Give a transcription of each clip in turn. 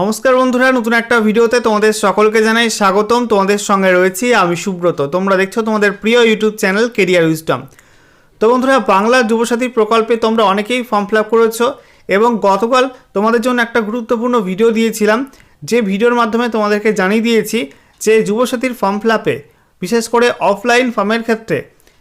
নমস্কার বন্ধুরা, নতুন একটা ভিডিওতে তোমাদের সকলকে জানাই স্বাগতম। তোমাদের সঙ্গে রয়েছি আমি সুব্রত। তোমরা দেখছ তোমাদের প্রিয় ইউটিউব চ্যানেল কেরিয়ার উইজডম তো বন্ধুরা, বাংলা যুবসাথী প্রকল্পে তোমরা অনেকেই ফর্ম ফিল আপ করেছ এবং গতকাল তোমাদের জন্য একটা গুরুত্বপূর্ণ ভিডিও দিয়েছিলাম। যে ভিডিওর মাধ্যমে তোমাদেরকে জানিয়ে দিয়েছি যে যুবসাথীর ফর্ম ফিল আপে বিশেষ করে অফলাইন ফর্মের ক্ষেত্রে,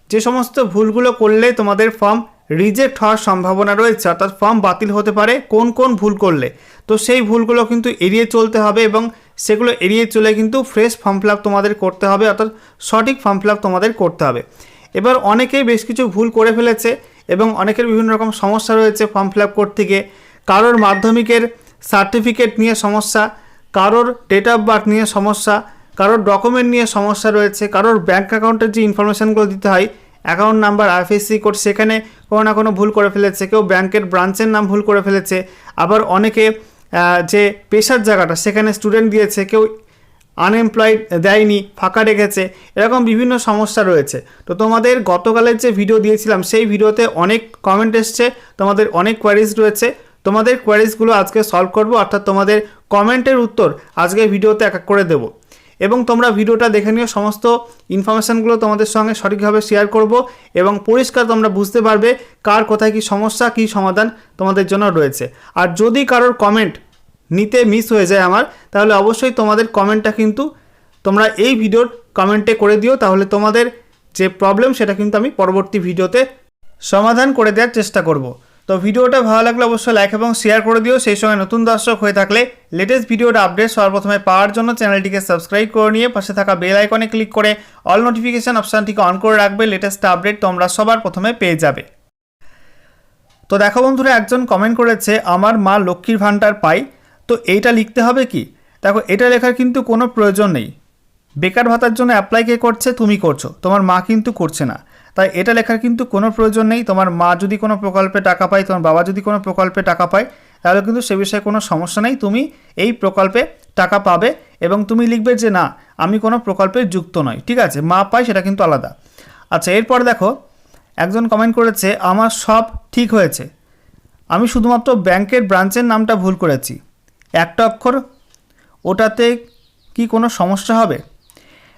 যে সমস্ত ভুলগুলো করলে তোমাদের ফর্ম রিজেক্ট হওয়ার সম্ভাবনা রয়েছে, অর্থাৎ ফর্ম বাতিল হতে পারে, কোন কোন ভুল করলে। তো সেই ভুলগুলো কিন্তু এড়িয়ে চলতে হবে এবং সেগুলো এড়িয়ে চলে কিন্তু ফ্রেশ ফর্ম ফিল তোমাদের করতে হবে, অর্থাৎ সঠিক ফর্ম ফিল তোমাদের করতে হবে। এবার অনেকেই বেশ কিছু ভুল করে ফেলেছে এবং অনেকের বিভিন্ন রকম সমস্যা রয়েছে ফর্ম ফিল করতে গিয়ে। কারোর মাধ্যমিকের সার্টিফিকেট নিয়ে সমস্যা, কারোর ডেট অফ বার্থ নিয়ে সমস্যা, কারোর ডকুমেন্ট নিয়ে সমস্যা রয়েছে, কারোর ব্যাঙ্ক অ্যাকাউন্টের যে ইনফরমেশানগুলো দিতে হয় অ্যাকাউন্ট নাম্বার আইএফএসসি কোড সেখানে কোনো না কোনো ভুল করে ফেলেছে, কেউ ব্যাংকের ব্রাঞ্চের নাম ভুল করে ফেলেছে, আবার অনেকে যে পেশার জায়গাটা সেখানে স্টুডেন্ট দিয়েছে, কেউ আনএমপ্লয়েড দেয়নি, ফাঁকা রেখেছে, এরকম বিভিন্ন সমস্যা রয়েছে। তো তোমাদের গতকালের যে ভিডিও দিয়েছিলাম, সেই ভিডিওতে অনেক কমেন্ট এসছে, তোমাদের অনেক কোয়ারিজ রয়েছে। তোমাদের কোয়ারিজগুলো আজকে সলভ করব, অর্থাৎ তোমাদের কমেন্টের উত্তর আজকে ভিডিওতে এক এক করে দেবো। এবং তোমরা ভিডিওটা দেখে নিও, সমস্ত ইনফরমেশানগুলো তোমাদের সঙ্গে সঠিকভাবে শেয়ার করব এবং পরিষ্কার তোমরা বুঝতে পারবে কার কোথায় কী সমস্যা, কী সমাধান তোমাদের জন্য রয়েছে। আর যদি কারোর কমেন্ট নিতে মিস হয়ে যায় আমার, তাহলে অবশ্যই তোমাদের কমেন্টটা কিন্তু তোমরা এই ভিডিওর কমেন্টে করে দিও, তাহলে তোমাদের যে প্রবলেম সেটা কিন্তু আমি পরবর্তী ভিডিওতে সমাধান করে দেওয়ার চেষ্টা করব। তো ভিডিওটা ভালো লাগলে অবশ্যই লাইক এবং শেয়ার করে দিও। সেই সঙ্গে নতুন দর্শক হয়ে থাকলে লেটেস্ট ভিডিওর আপডেট সর্বপ্রথমে পাওয়ার জন্য চ্যানেলটিকে সাবস্ক্রাইব করে নিয়ে পাশে থাকা বেল আইকনে ক্লিক করে অল নোটিফিকেশান অপশানটিকে অন করে রাখবে। লেটেস্ট আপডেট তোমরা সবার প্রথমে পেয়ে যাবে। তো দেখো বন্ধুরা, একজন কমেন্ট করেছে, আমার মা লক্ষ্মীর ভাণ্ডার পাই তো এইটা লিখতে হবে কি? দেখো, এটা লেখার কিন্তু কোনো প্রয়োজন নেই। বেকার ভাতার জন্য অ্যাপ্লাই কে করছে, তুমি করছ। তোমার মা কিন্তু করছে না। তাই এটা লেখার কিন্তু কোনো প্রয়োজন নেই। তোমার মা যদি কোনো প্রকল্পে টাকা পায়, তোমার বাবা যদি কোনো প্রকল্পে টাকা পায়, তাহলে কিন্তু সে বিষয়ে কোনো সমস্যা নেই। তুমি এই প্রকল্পে টাকা পাবে এবং তুমি লিখবে যে, না, আমি কোনো প্রকল্পে যুক্ত নই। ঠিক আছে? মা পায়, সেটা কিন্তু আলাদা। আচ্ছা এরপর দেখো, একজন কমেন্ট করেছে, আমার সব ঠিক হয়েছে। আমি শুধুমাত্র ব্যাংকের ব্রাঞ্চের নামটা ভুল করেছি। একটা অক্ষর, ওটাতে কি কোনো সমস্যা হবে?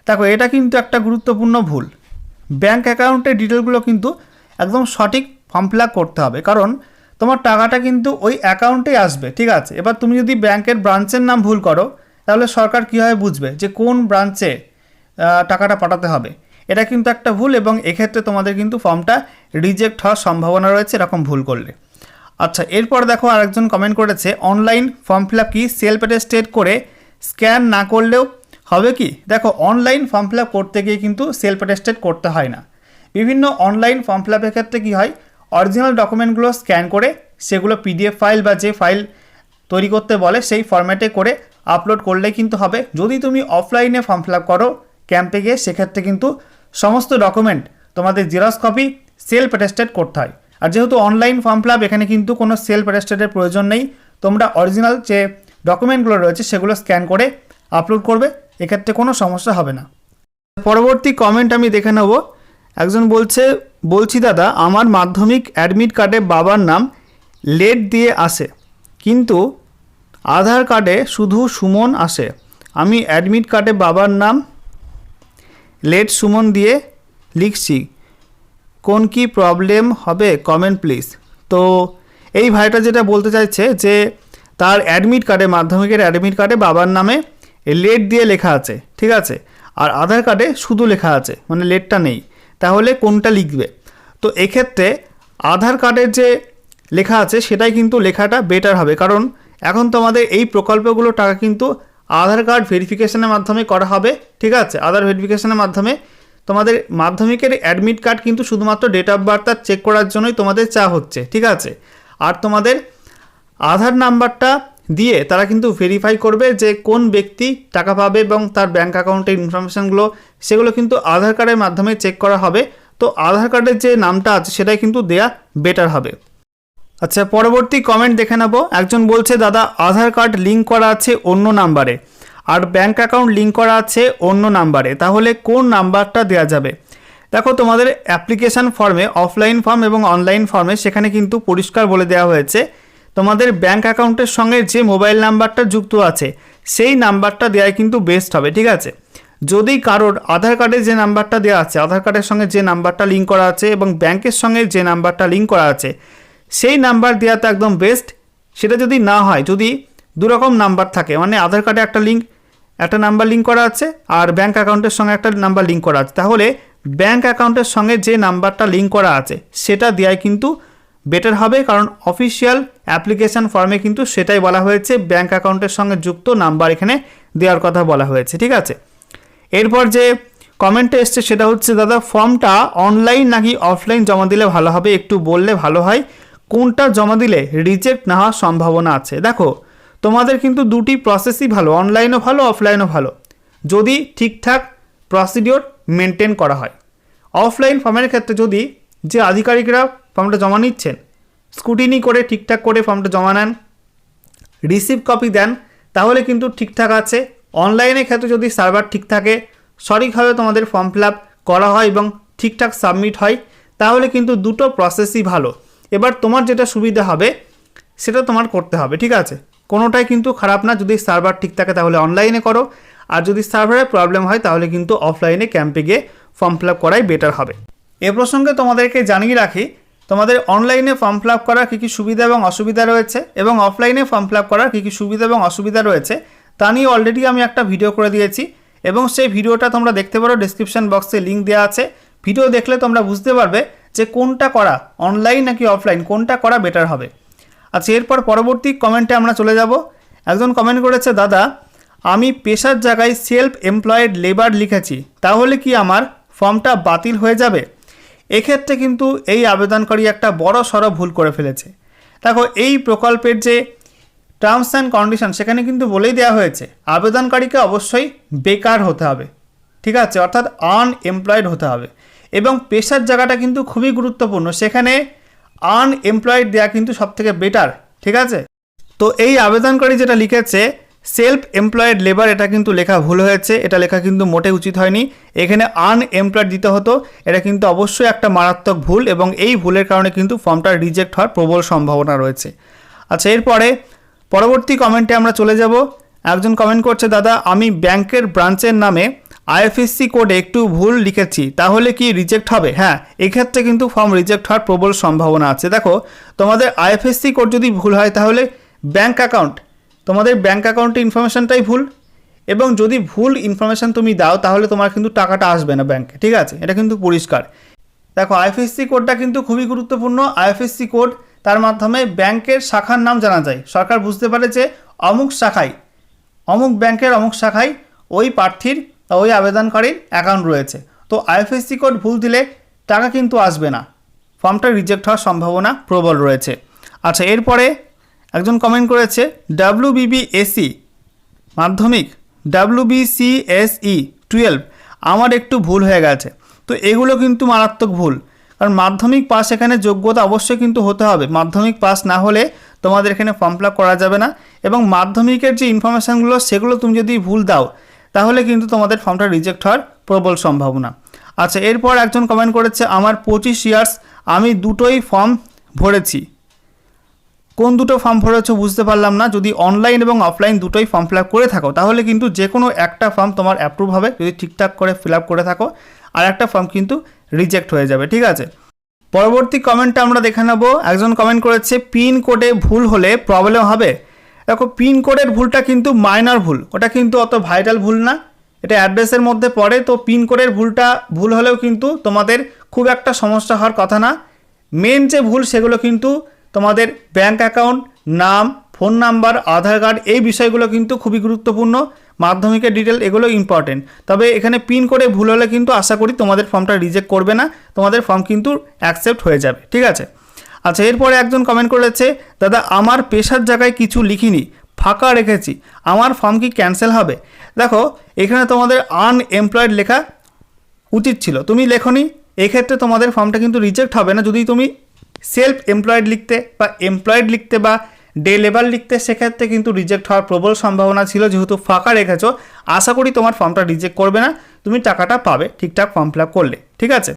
দেখো, এটা কিন্তু একটা গুরুত্বপূর্ণ ভুল। ব্যাংক অ্যাকাউন্টের ডিটেলগুলো কিন্তু একদম সঠিক ফর্ম ফিল করতে হবে। কারণ তোমার টাকাটা কিন্তু ওই অ্যাকাউন্টেই আসবে, ঠিক আছে? এবার তুমি যদি ব্যাংকের ব্রাঞ্চের নাম ভুল করো, তাহলে সরকার কীভাবে বুঝবে যে কোন ব্রাঞ্চে টাকাটা পাঠাতে হবে? এটা কিন্তু একটা ভুল এবং এক্ষেত্রে তোমাদের কিন্তু ফর্মটা রিজেক্ট হওয়ার সম্ভাবনা রয়েছে এরকম ভুল করলে। আচ্ছা এরপর দেখো আরেকজন কমেন্ট করেছে অনলাইন ফর্ম ফিল আপ কি? সেলফ অ্যাটেস্টেড করে স্ক্যান না করলেও হবে কি? দেখো অনলাইন ফর্ম ফিল করতে গিয়ে কিন্তু সেলফ অ্যাটেস্টেড করতে হয় না। বিভিন্ন অনলাইন ফর্ম ফিল আপের ক্ষেত্রে কী হয়? অরিজিনাল ডকুমেন্টগুলো স্ক্যান করে সেগুলো পিডিএফ ফাইল বা যে ফাইল তৈরি করতে বলে সেই ফরম্যাটে করে আপলোড করলেই কিন্তু হবে। যদি তুমি অফলাইনে ফর্ম ফিল করো ক্যাম্পে গিয়ে, সেক্ষেত্রে কিন্তু সমস্ত ডকুমেন্ট তোমাদের জেরক্স কপি সেলফ অ্যাটেস্টেড করতে হয়। আর যেহেতু অনলাইন ফর্ম ফিল এখানে কিন্তু কোনো সেলফ অ্যাটেস্টেডের প্রয়োজন নেই। তোমরা অরিজিনাল যে ডকুমেন্টগুলো রয়েছে, সেগুলো স্ক্যান করে আপলোড করবে। এক্ষেত্রে কোনো সমস্যা হবে না। পরবর্তী কমেন্ট আমি দেখে নেব। একজন বলছে, বলছি দাদা, আমার মাধ্যমিক অ্যাডমিট কার্ডে বাবার নাম লেট দিয়ে আসে, কিন্তু আধার কার্ডে শুধু সুমন আসে। আমি অ্যাডমিট কার্ডে বাবার নাম লেট সুমন দিয়ে লিখছি। কোন কি প্রবলেম হবে? কমেন্ট প্লিজ তো এই ভাইটা যেটা বলতে চাইছে যে, তার অ্যাডমিট কার্ডে মাধ্যমিকের অ্যাডমিট কার্ডে বাবার নামে লেট দিয়ে লেখা আছে, ঠিক আছে? আর আধার কার্ডে শুধু লেখা আছে মানে লেটটা নেই। তাহলে কোনটা লিখবে? তো এক্ষেত্রে আধার কার্ডের যে লেখা আছে, সেটাই কিন্তু লেখাটা বেটার হবে। কারণ এখন তোমাদের এই প্রকল্পগুলো টাকা কিন্তু আধার কার্ড ভেরিফিকেশনের মাধ্যমে করা হবে, ঠিক আছে? আধার ভেরিফিকেশনের মাধ্যমে তোমাদের মাধ্যমিকের অ্যাডমিট কার্ড কিন্তু শুধুমাত্র ডেট অফ বার্থ চেক করার জন্যই তোমাদের চা হচ্ছে, ঠিক আছে? আর তোমাদের আধার নাম্বারটা দিয়ে তারা কিন্তু ভেরিফাই করবে যে কোন ব্যক্তি টাকা পাবে এবং তার ব্যাঙ্ক অ্যাকাউন্টের ইনফরমেশানগুলো সেগুলো কিন্তু আধার কার্ডের মাধ্যমে চেক করা হবে। তো আধার কার্ডের যে নামটা আছে, সেটাই কিন্তু দেয়া বেটার হবে। আচ্ছা পরবর্তী কমেন্ট দেখে নেব। একজন বলছে, দাদা, আধার কার্ড লিঙ্ক করা আছে অন্য নাম্বারে আর ব্যাঙ্ক অ্যাকাউন্ট লিঙ্ক করা আছে অন্য নাম্বারে তাহলে কোন নাম্বারটা দেওয়া যাবে? দেখো, তোমাদের অ্যাপ্লিকেশান ফর্মে অফলাইন ফর্ম এবং অনলাইন ফর্মে সেখানে কিন্তু পরিষ্কার বলে দেওয়া হয়েছে তোমাদের ব্যাঙ্ক অ্যাকাউন্টের সঙ্গে যে মোবাইল নাম্বারটা যুক্ত আছে, সেই নাম্বারটা দেওয়াই কিন্তু বেস্ট হবে, ঠিক আছে? যদি কারোর আধার কার্ডে যে নাম্বারটা দেওয়া আছে, আধার কার্ডের সঙ্গে যে নাম্বারটা লিঙ্ক করা আছে এবং ব্যাংকের সঙ্গে যে নাম্বারটা লিঙ্ক করা আছে, সেই নাম্বার দেওয়া তো একদম বেস্ট সেটা যদি না হয়, যদি দুরকম নাম্বার থাকে মানে আধার কার্ডে একটা লিঙ্ক একটা নাম্বার লিঙ্ক করা আছে আর ব্যাঙ্ক অ্যাকাউন্টের সঙ্গে একটা নাম্বার লিঙ্ক করা আছে, তাহলে ব্যাঙ্ক অ্যাকাউন্টের সঙ্গে যে নাম্বারটা লিঙ্ক করা আছে, সেটা দেওয়াই কিন্তু বেটার হবে, কারণ অফিসিয়াল অ্যাপ্লিকেশান ফর্মে কিন্তু সেটাই বলা হয়েছে ব্যাঙ্ক অ্যাকাউন্টের সঙ্গে যুক্ত নাম্বার এখানে দেওয়ার কথা বলা হয়েছে, ঠিক আছে? এরপর যে কমেন্টে এসছে সেটা হচ্ছে, দাদা, ফর্মটা অনলাইন নাকি অফলাইন জমা দিলে ভালো হবে? একটু বললে ভালো হয়। কোনটা জমা দিলে রিজেক্ট না হওয়ার সম্ভাবনা আছে? দেখো, তোমাদের কিন্তু দুটি প্রসেসই ভালো অনলাইনও ভালো অফলাইনও ভালো। যদি ঠিকঠাক প্রসিডিওর মেনটেন করা হয়। অফলাইন ফর্মের ক্ষেত্রে যদি যে আধিকারিকরা ফর্মটা জমা নিচ্ছেন স্কুটিনি করে ঠিকঠাক করে ফর্মটা জমা নেন। রিসিভ কপি দেন, তাহলে কিন্তু ঠিকঠাক আছে। অনলাইনের ক্ষেত্রে যদি সার্ভার ঠিক থাকে, সঠিকভাবে তোমাদের ফর্ম ফিল করা হয় এবং ঠিকঠাক সাবমিট হয়, তাহলে কিন্তু দুটো প্রসেসই ভালো। এবার তোমার যেটা সুবিধা হবে, সেটা তোমার করতে হবে, ঠিক আছে? কোনোটাই কিন্তু খারাপ না, যদি সার্ভার ঠিক থাকে তাহলে অনলাইনে করো। আর যদি সার্ভারে প্রবলেম হয়, তাহলে কিন্তু অফলাইনে ক্যাম্পে গিয়ে ফর্ম ফিল করাই বেটার হবে। এ প্রসঙ্গে তোমাদেরকে জানিয়ে রাখি তোমাদের অনলাইনে ফর্ম ফিল করার কী কী সুবিধা এবং অসুবিধা রয়েছে? এবং অফলাইনে ফর্ম ফিল করার কী কী সুবিধা এবং অসুবিধা রয়েছে? তা নিয়ে অলরেডি আমি একটা ভিডিও করে দিয়েছি। এবং সেই ভিডিওটা তোমরা দেখতে পারো ডিসক্রিপশন বক্সে লিঙ্ক দেওয়া আছে। ভিডিও দেখলে তোমরা বুঝতে পারবে যে কোনটা করা অনলাইন নাকি অফলাইন কোনটা করা বেটার হবে। আচ্ছা এরপর পরবর্তী কমেন্টে আমরা চলে যাব। একজন কমেন্ট করেছে, দাদা, আমি পেশার জায়গায় সেলফ এমপ্লয়েড লেবার লিখেছি। তাহলে কি আমার ফর্মটা বাতিল হয়ে যাবে? এক্ষেত্রে কিন্তু এই আবেদনকারী একটা বড় সড়ো ভুল করে ফেলেছে। দেখো, এই প্রকল্পের যে টার্মস অ্যান্ড কন্ডিশন সেখানে কিন্তু বলেই দেওয়া হয়েছে, আবেদনকারীকে অবশ্যই বেকার হতে হবে, ঠিক আছে? অর্থাৎ আনএমপ্লয়েড হতে হবে। এবং পেশার জায়গাটা কিন্তু খুবই গুরুত্বপূর্ণ, সেখানে আনএমপ্লয়েড দেওয়া কিন্তু সবথেকে বেটার ঠিক আছে? তো এই আবেদনকারী যেটা লিখেছে সেলফ এমপ্লয়েড লেবার এটা কিন্তু লেখা ভুল হয়েছে, এটা লেখা কিন্তু মোটে উচিত হয়নি। এখানে আনএমপ্লয়েড দিতে হতো, এটা কিন্তু অবশ্যই একটা মারাত্মক ভুল এবং এই ভুলের কারণে কিন্তু ফর্মটা রিজেক্ট হওয়ার প্রবল সম্ভাবনা রয়েছে। আচ্ছা এরপরে পরবর্তী কমেন্টে আমরা চলে যাব। একজন কমেন্ট করছে, দাদা, আমি ব্যাংকের ব্রাঞ্চের নামে আইএফএসসি কোডে একটু ভুল লিখেছি, তাহলে কি রিজেক্ট হবে? হ্যাঁ এক্ষেত্রে কিন্তু ফর্ম রিজেক্ট হওয়ার প্রবল সম্ভাবনা আছে। দেখো, তোমাদের আইএফএসসি কোড যদি ভুল হয়, তাহলে ব্যাংক অ্যাকাউন্ট তোমাদের ব্যাঙ্ক অ্যাকাউন্টে ইনফরমেশনটাই ভুল এবং যদি ভুল ইনফরমেশান তুমি দাও, তাহলে তোমার কিন্তু টাকাটা আসবে না ব্যাঙ্কে ঠিক আছে? এটা কিন্তু পরিষ্কার। দেখো আইএফএসসি কোডটা কিন্তু খুবই গুরুত্বপূর্ণ। আইএফএসসি কোড তার মাধ্যমে ব্যাংকের শাখার নাম জানা যায়। সরকার বুঝতে পারে যে অমুক শাখায়, অমুক ব্যাংকের অমুক শাখায় ওই প্রার্থীর ওই আবেদনকারীর অ্যাকাউন্ট রয়েছে। তো আইএফএসসি কোড ভুল দিলে টাকা কিন্তু আসবে না। ফর্মটা রিজেক্ট হওয়ার সম্ভাবনা প্রবল রয়েছে। আচ্ছা এরপরে একজন কমেন্ট করেছে ডাব্লিউ বিবিএসি মাধ্যমিক ডাব্লিউ বিসিএসই টুয়েলভ আমার একটু ভুল হয়ে গেছে। তো এগুলো কিন্তু মারাত্মক ভুল। কারণ মাধ্যমিক পাস এখানে যোগ্যতা অবশ্যই কিন্তু হতে হবে। মাধ্যমিক পাস না হলে তোমাদের এখানে ফর্ম ফিল করা যাবে না। এবং মাধ্যমিকের যে ইনফরমেশানগুলো সেগুলো তুমি যদি ভুল দাও, তাহলে কিন্তু তোমাদের ফর্মটা রিজেক্ট হওয়ার প্রবল সম্ভাবনা। আচ্ছা এরপর একজন কমেন্ট করেছে, আমার পঁচিশ ইয়ার্স আমি দুটোই ফর্ম ভরেছি। কোন দুটো ফর্ম ভরেছো বুঝতে পারলাম না। যদি অনলাইন এবং অফলাইন দুটোই ফর্ম ফিল করে থাকো, তাহলে কিন্তু যে কোনো একটা ফর্ম তোমার অ্যাপ্রুভ হবে। যদি ঠিকঠাক করে ফিল করে থাকো, আর একটা ফর্ম কিন্তু রিজেক্ট হয়ে যাবে, ঠিক আছে? পরবর্তী কমেন্টটা আমরা দেখে নেব। একজন কমেন্ট করেছে পিন কোডে ভুল হলে প্রবলেম হবে? দেখো পিন কোডের ভুলটা কিন্তু মাইনার ভুল। ওটা কিন্তু অত ভাইটাল ভুল না। এটা অ্যাড্রেসের মধ্যে পড়ে, তো পিন কোডের ভুলটা ভুল হলেও কিন্তু তোমাদের খুব একটা সমস্যা হওয়ার কথা না। মেন যে ভুল, সেগুলো কিন্তু তোমাদের ব্যাংক অ্যাকাউন্ট নাম ফোন নাম্বার আধার কার্ড এই বিষয়গুলো কিন্তু খুবই গুরুত্বপূর্ণ। মাধ্যমিকের ডিটেল এগুলো ইম্পর্টেন্ট তবে এখানে পিন করে ভুল হলে কিন্তু আশা করি তোমাদের ফর্মটা রিজেক্ট করবে না। তোমাদের ফর্ম কিন্তু অ্যাকসেপ্ট হয়ে যাবে। ঠিক আছে? আচ্ছা এরপরে একজন কমেন্ট করেছে, দাদা, আমার পেশার জায়গায় কিছু লিখিনি, ফাঁকা রেখেছি। আমার ফর্ম কি ক্যান্সেল হবে? দেখো, এখানে তোমাদের আনএমপ্লয়েড লেখা উচিত ছিল। তুমি লেখনি, এক্ষেত্রে তোমাদের ফর্মটা কিন্তু রিজেক্ট হবে না। যদি তুমি সেলফ এমপ্লয়েড লিখতে বা এমপ্লয়েড লিখতে বা ডে লেবার লিখতে সেক্ষেত্রে কিন্তু রিজেক্ট হওয়ার প্রবল সম্ভাবনা ছিল। যেহেতু ফাঁকা রেখেছো, আশা করি তোমার ফর্মটা রিজেক্ট করবে না। তুমি টাকাটা পাবে ঠিকঠাক ফর্ম ফিল করলে, ঠিক আছে?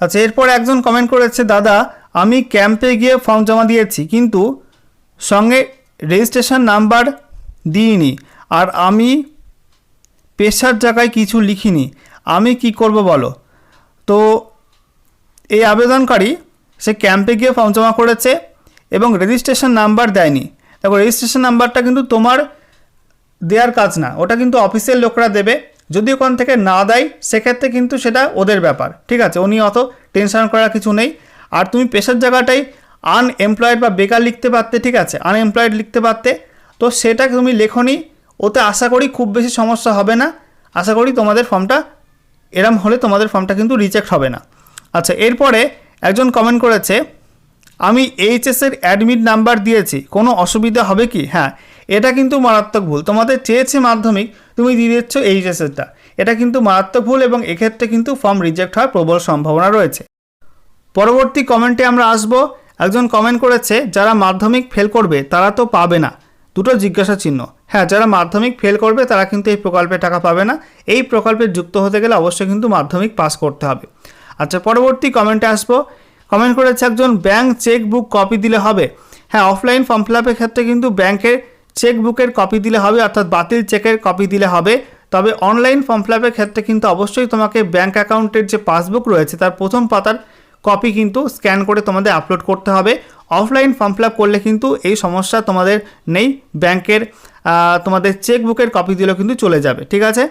আচ্ছা এরপর একজন কমেন্ট করেছে, দাদা, আমি ক্যাম্পে গিয়ে ফর্ম জমা দিয়েছি, কিন্তু সঙ্গে রেজিস্ট্রেশন নাম্বার দিইনি আর আমি পেশার জায়গায় কিছু লিখিনি। আমি কি করব বলো? তো এই আবেদনকারী সে ক্যাম্পে গিয়ে ফর্ম জমা করেছে এবং রেজিস্ট্রেশন নাম্বার দেয়নি। দেখো রেজিস্ট্রেশন নাম্বারটা কিন্তু তোমার দেওয়ার কাজ না, ওটা কিন্তু অফিসের লোকরা দেবে। যদি ওখান থেকে না দেয়, সেক্ষেত্রে কিন্তু সেটা ওদের ব্যাপার, ঠিক আছে? উনি অত টেনশন করার কিছু নেই। আর তুমি পেশার জায়গাটাই আনএমপ্লয়েড বা বেকার লিখতে পারতে, ঠিক আছে? আনএমপ্লয়েড লিখতে পারতে। তো সেটা তুমি লেখনি, ওতে আশা করি খুব বেশি সমস্যা হবে না। আশা করি তোমাদের ফর্মটা এরম হলে তোমাদের ফর্মটা কিন্তু রিজেক্ট হবে না। আচ্ছা এরপরে একজন কমেন্ট করেছে, আমি এইচএসের অ্যাডমিট নাম্বার দিয়েছি, কোনো অসুবিধা হবে কি? হ্যাঁ এটা কিন্তু মারাত্মক ভুল। তোমাদের চেয়েছে মাধ্যমিক, তুমি দিয়ে দিচ্ছ এইচএসেরটা এটা কিন্তু মারাত্মক ভুল এবং এক্ষেত্রে কিন্তু ফর্ম রিজেক্ট হওয়ার প্রবল সম্ভাবনা রয়েছে। পরবর্তী কমেন্টে আমরা আসব। একজন কমেন্ট করেছে, যারা মাধ্যমিক ফেল করবে, তারা তো পাবে না। দুটো জিজ্ঞাসা চিহ্ন। হ্যাঁ যারা মাধ্যমিক ফেল করবে, তারা কিন্তু এই প্রকল্পে টাকা পাবে না। এই প্রকল্পে যুক্ত হতে গেলে অবশ্যই কিন্তু মাধ্যমিক পাস করতে হবে। আচ্ছা পরবর্তী কমেন্টে আসব। কমেন্ট করেছে একজন ব্যাংক চেক বুক কপি দিলে হবে। হ্যাঁ অফলাইন ফর্ম ফিল আপের ক্ষেত্রে কিন্তু ব্যাংকের চেক বুকের কপি দিলে হবে, অর্থাৎ বাতিল চেকের কপি দিলে হবে। তবে অনলাইন ফর্ম ফিল আপের ক্ষেত্রে কিন্তু অবশ্যই তোমাকে ব্যাংক অ্যাকাউন্টের যে পাসবুক রয়েছে, তার প্রথম পাতার কপি কিন্তু স্ক্যান করে তোমাদের আপলোড করতে হবে। অফলাইন ফর্ম ফিল আপ করলে কিন্তু এই সমস্যা তোমাদের নেই। ব্যাংকের তোমাদের চেক বুকের কপি দিলেও কিন্তু চলে যাবে। ঠিক আছে?